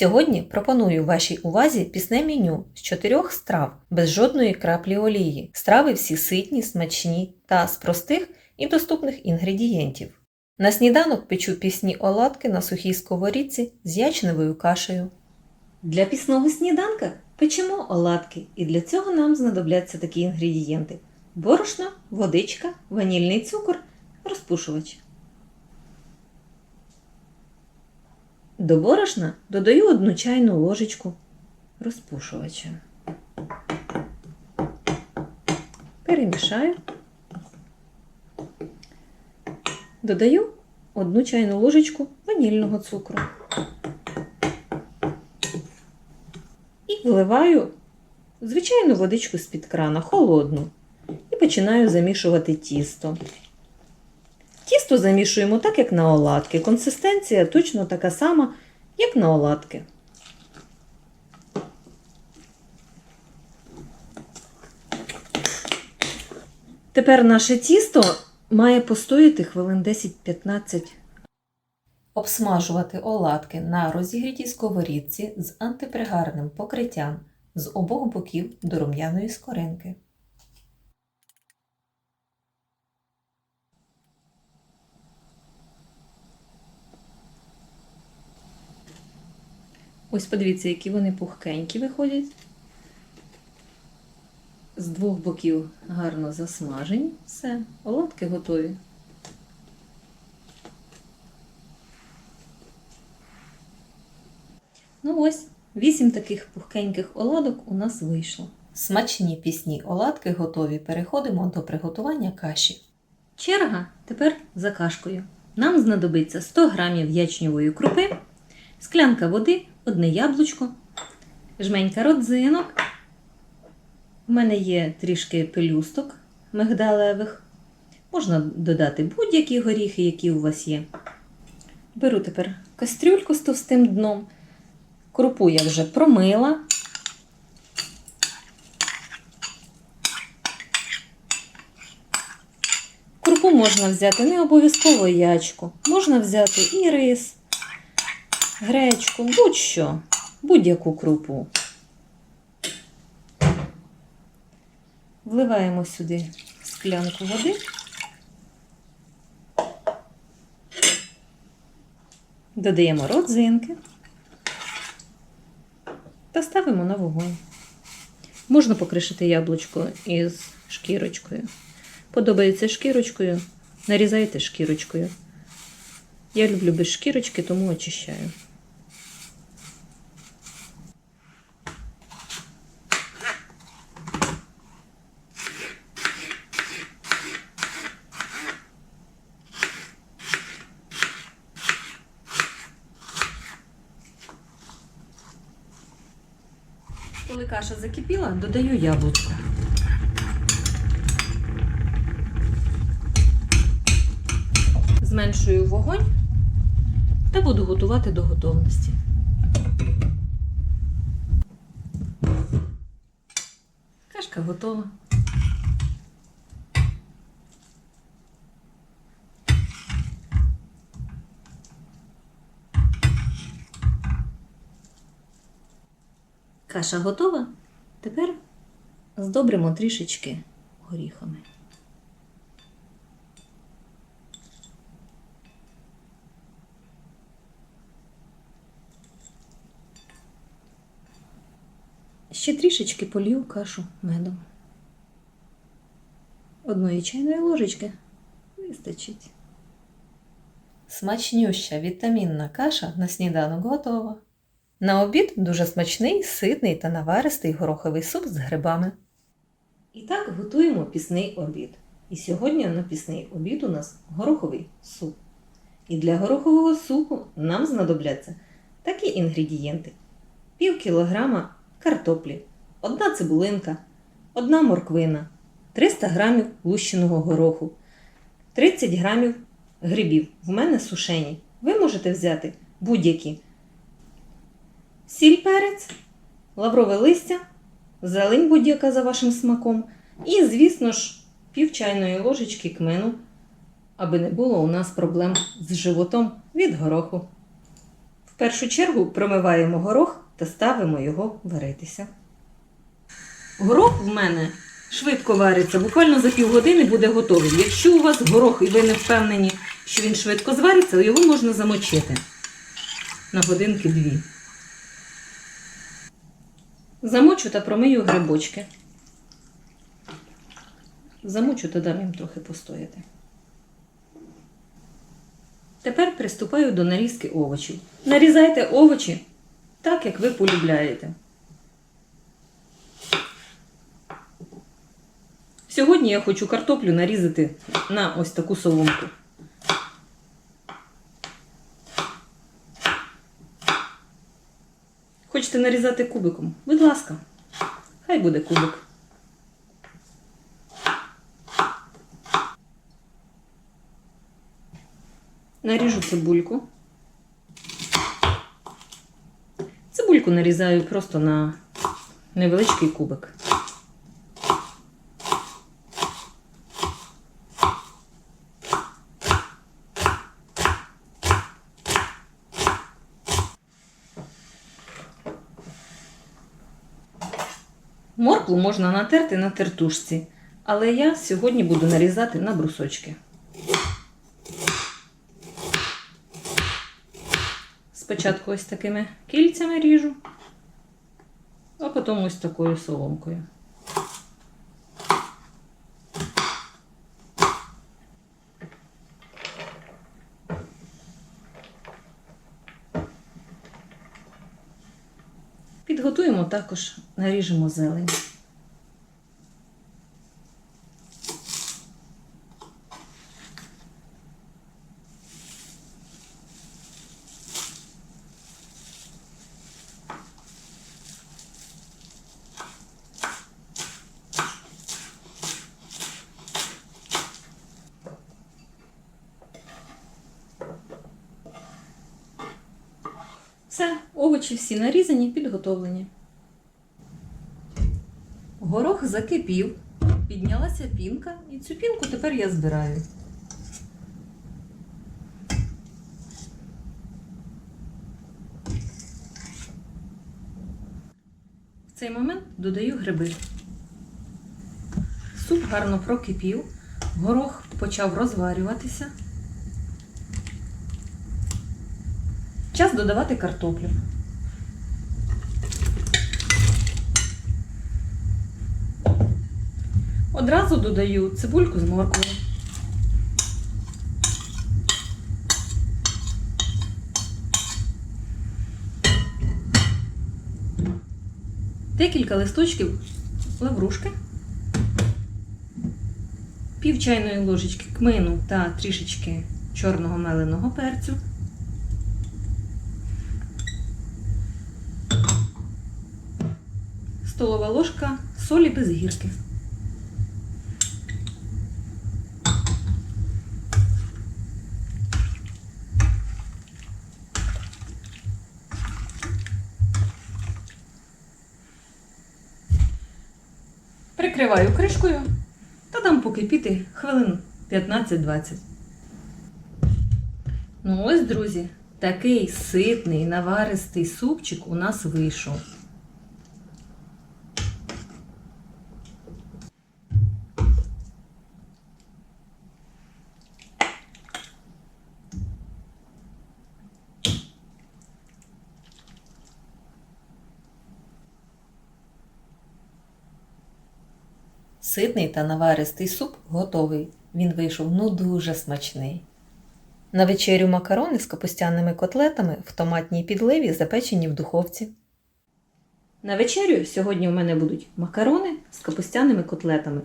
Сьогодні пропоную вашій увазі пісне меню з чотирьох страв без жодної краплі олії. Страви всі ситні, смачні та з простих і доступних інгредієнтів. На сніданок печу пісні оладки на сухій сковорідці з ячневою кашею. Для пісного сніданка печемо оладки, і для цього нам знадобляться такі інгредієнти: борошно, водичка, ванільний цукор, розпушувач. До борошна додаю одну чайну ложечку розпушувача. Перемішаю. Додаю одну чайну ложечку ванільного цукру. І вливаю звичайну водичку з-під крана, холодну. І починаю замішувати тісто. Тісто замішуємо так, як на оладки. Консистенція точно така сама, як на оладки. Тепер наше тісто має постояти хвилин 10-15. Обсмажувати оладки на розігрітій сковорідці з антипригарним покриттям з обох боків до рум'яної скоринки. Ось подивіться, які вони пухкенькі виходять. З двох боків гарно засмажені. Все, оладки готові. Ну ось, вісім таких пухкеньких оладок у нас вийшло. Смачні пісні оладки готові. Переходимо до приготування каші. Черга тепер за кашкою. Нам знадобиться 100 г ячньової крупи, склянка води, одне яблучко, жменька родзинок. У мене є трішки пелюсток мигдалевих. Можна додати будь-які горіхи, які у вас є. Беру тепер кастрюльку з товстим дном. Крупу я вже промила. Крупу можна взяти не обов'язково ячку. Можна взяти і рис, гречку, будь-що, будь-яку крупу. Вливаємо сюди склянку води. Додаємо родзинки та ставимо на вогонь. Можна покришити яблучко із шкірочкою. Подобається шкірочкою, нарізайте шкірочкою. Я люблю без шкірочки, тому очищаю. Коли каша закипіла, додаю яблучко. Зменшую вогонь та буду готувати до готовності. Кашка готова. Каша готова. Тепер здобримо трішечки горіхами. Ще трішечки полью кашу медом. Одної чайної ложечки вистачить. Смачнюща вітамінна каша на сніданок готова. На обід дуже смачний, ситний та наваристий гороховий суп з грибами. І так готуємо пісний обід. І сьогодні на пісний обід у нас гороховий суп. І для горохового супу нам знадобляться такі інгредієнти: пів кілограма картоплі, одна цибулинка, одна морквина, 300 грамів лущеного гороху, 30 грамів грибів. В мене сушені. Ви можете взяти будь-які сіль перець, лаврове листя, зелень будь-яка за вашим смаком. І, звісно ж, пів чайної ложечки кмину, аби не було у нас проблем з животом від гороху. В першу чергу промиваємо горох та ставимо його варитися. Горох в мене швидко вариться, буквально за півгодини буде готовий. Якщо у вас горох і ви не впевнені, що він швидко звариться, його можна замочити на годинки дві. Замочу та промию грибочки. Замочу та дам їм трохи постояти. Тепер приступаю до нарізки овочів. Нарізайте овочі так, як ви полюбляєте. Сьогодні я хочу картоплю нарізати на ось таку соломку. Хочете нарізати кубиком? Будь ласка, хай буде кубик. Наріжу цибульку. Цибульку нарізаю просто на невеличкий кубик. Моркву можна натерти на тертушці, але я сьогодні буду нарізати на брусочки. Спочатку ось такими кільцями ріжу, а потім ось такою соломкою. Також, наріжемо зелень. Все, овочі всі нарізані, підготовлені. Закипів, піднялася пінка, і цю пінку тепер я збираю. В цей момент додаю гриби. Суп гарно прокипів, горох почав розварюватися. Час додавати картоплю. Одразу додаю цибульку з морквою. Декілька листочків лаврушки, пів чайної ложечки кмину та трішечки чорного меленого перцю. столова ложка солі без гірки. Прикриваю кришкою та дам покипіти хвилин 15-20. Ну ось, друзі, такий ситний наваристий супчик у нас вийшов. Ситний та наваристий суп готовий. Він вийшов ну дуже смачний. На вечерю макарони з капустяними котлетами в томатній підливі запечені в духовці. На вечерю сьогодні в мене будуть макарони з капустяними котлетами.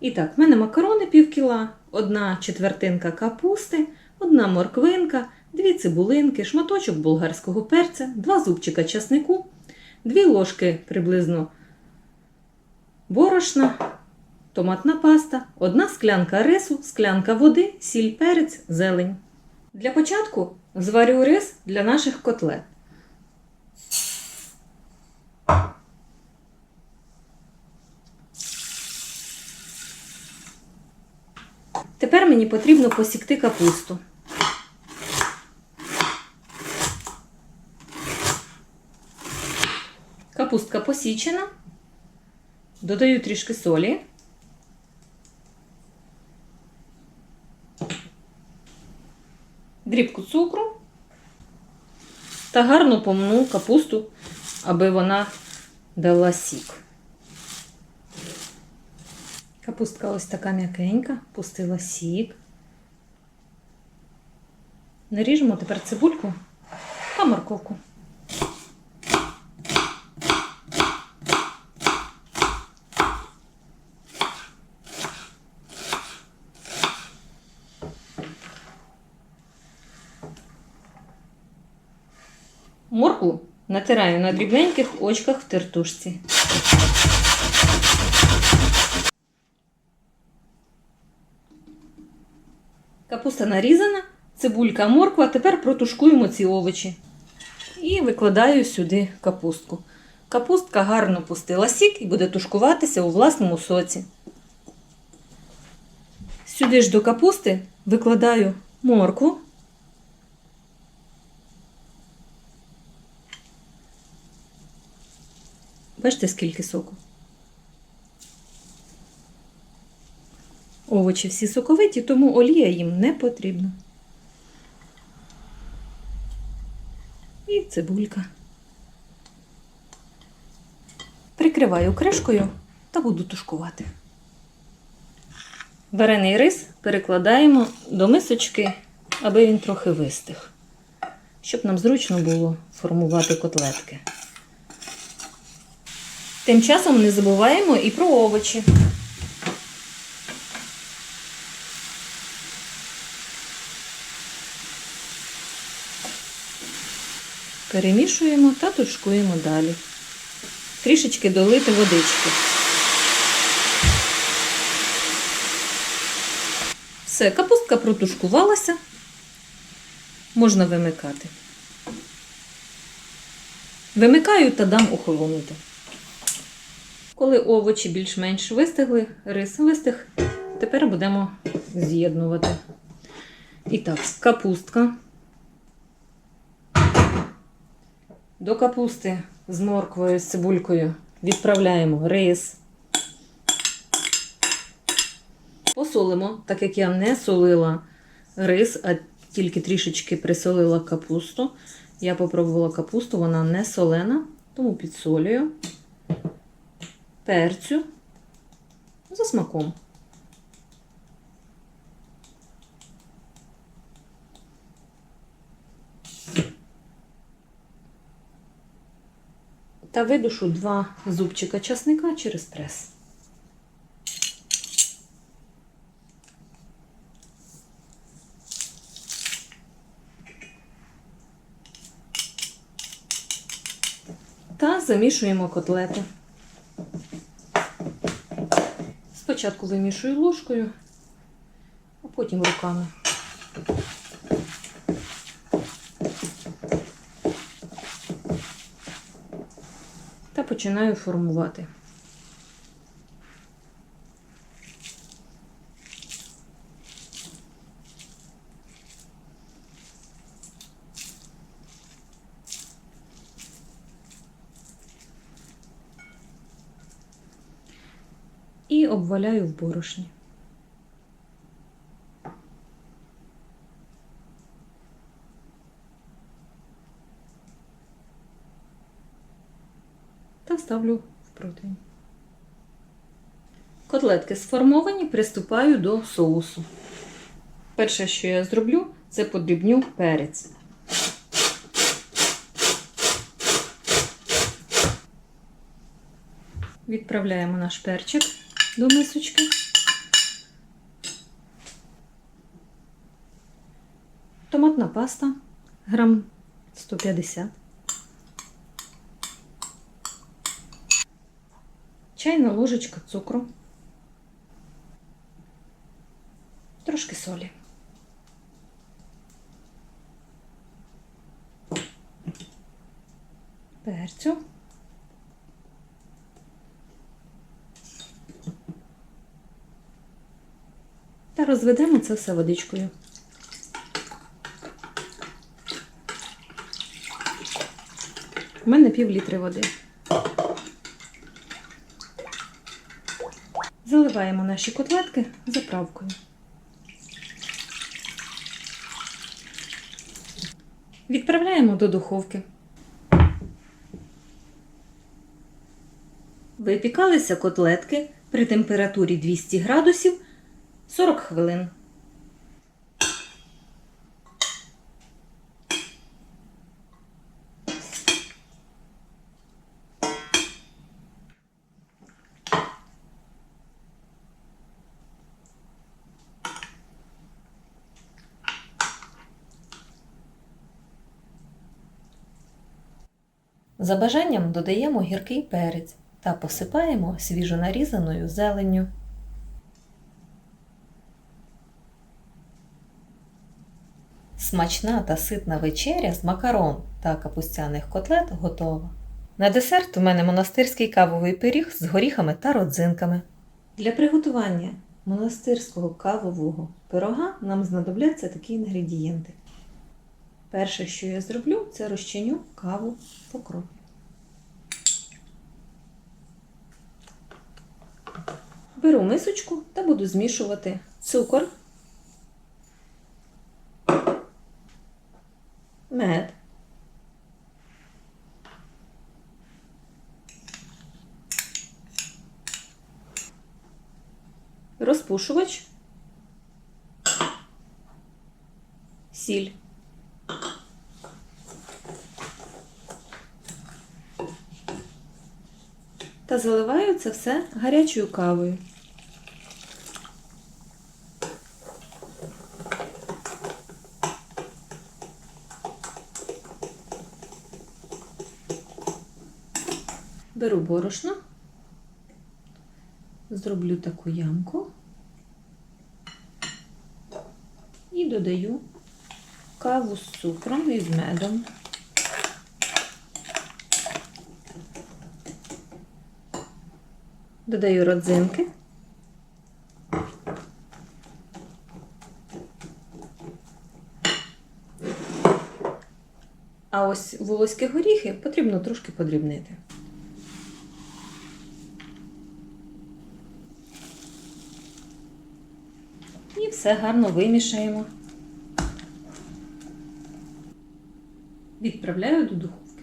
І так, в мене макарони пів кіла, одна четвертинка капусти, одна морквинка, дві цибулинки, шматочок болгарського перця, два зубчика часнику, дві ложки приблизно борошна, томатна паста, одна склянка рису, склянка води, сіль перець, зелень. Для початку зварю рис для наших котлет. Тепер мені потрібно посікти капусту. Капустка посічена. Додаю трішки солі. Дрібку цукру та гарно помну капусту, аби вона дала сік. Капустка ось така м'якенька, пустила сік. Наріжемо тепер цибульку та морковку. Моркву натираю на дрібненьких очках в тертушці. Капуста нарізана, цибулька, морква. Тепер протушкуємо ці овочі. І викладаю сюди капустку. Капустка гарно пустила сік і буде тушкуватися у власному соці. Сюди ж до капусти викладаю моркву. Бачите, скільки соку? Овочі всі соковиті, тому олія їм не потрібна. І цибулька. Прикриваю кришкою та буду тушкувати. Варений рис перекладаємо до мисочки, аби він трохи вистиг, щоб нам зручно було формувати котлетки. Тим часом не забуваємо і про овочі. Перемішуємо та тушкуємо далі. Трішечки долити водички. Все, капустка протушкувалася. Можна вимикати. Вимикаю та дам охолонути. Коли овочі більш-менш вистигли, рис вистиг, тепер будемо з'єднувати. І так, капустка. До капусти з морквою, з цибулькою відправляємо рис. Посолимо, так як я не солила рис, а тільки трішечки присолила капусту. Я попробувала капусту, вона не солена, тому підсолюю перцю за смаком. Та видушу два зубчика часника через прес. Та замішуємо котлети. Спочатку вимішую ложкою, а потім руками. Та починаю формувати. І обваляю в борошні. Та ставлю в противень. Котлетки сформовані, приступаю до соусу. Перше, що я зроблю, це подрібню перець. Відправляємо наш перчик до мисочки. Томатна паста грам 150. Чайна ложечка цукру. Трошки солі. Перцю. Розведемо це все водичкою. У мене пів літри води. Заливаємо наші котлетки заправкою. Відправляємо до духовки. Випікалися котлетки при температурі 200 градусів 40 хвилин. За бажанням додаємо гіркий перець та посипаємо свіжо нарізаною зеленню. Смачна та ситна вечеря з макарон та капустяних котлет готова. На десерт у мене монастирський кавовий пиріг з горіхами та родзинками. Для приготування монастирського кавового пирога нам знадобляться такі інгредієнти. Перше, що я зроблю, це розчиню каву по кроплі. Беру мисочку та буду змішувати цукор, мед, розпушувач, сіль. Та заливаю це все гарячою кавою. Беру борошно, зроблю таку ямку і додаю каву з цукром і з медом. Додаю родзинки. А ось волоські горіхи потрібно трошки подрібнити. І все гарно вимішаємо. Відправляю до духовки.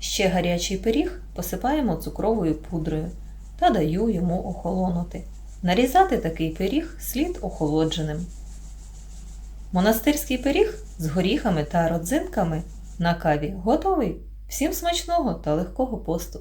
Ще гарячий пиріг посипаємо цукровою пудрою та даю йому охолонути. Нарізати такий пиріг слід охолодженим. Монастирський пиріг з горіхами та родзинками на каві готовий. Всім смачного та легкого посту!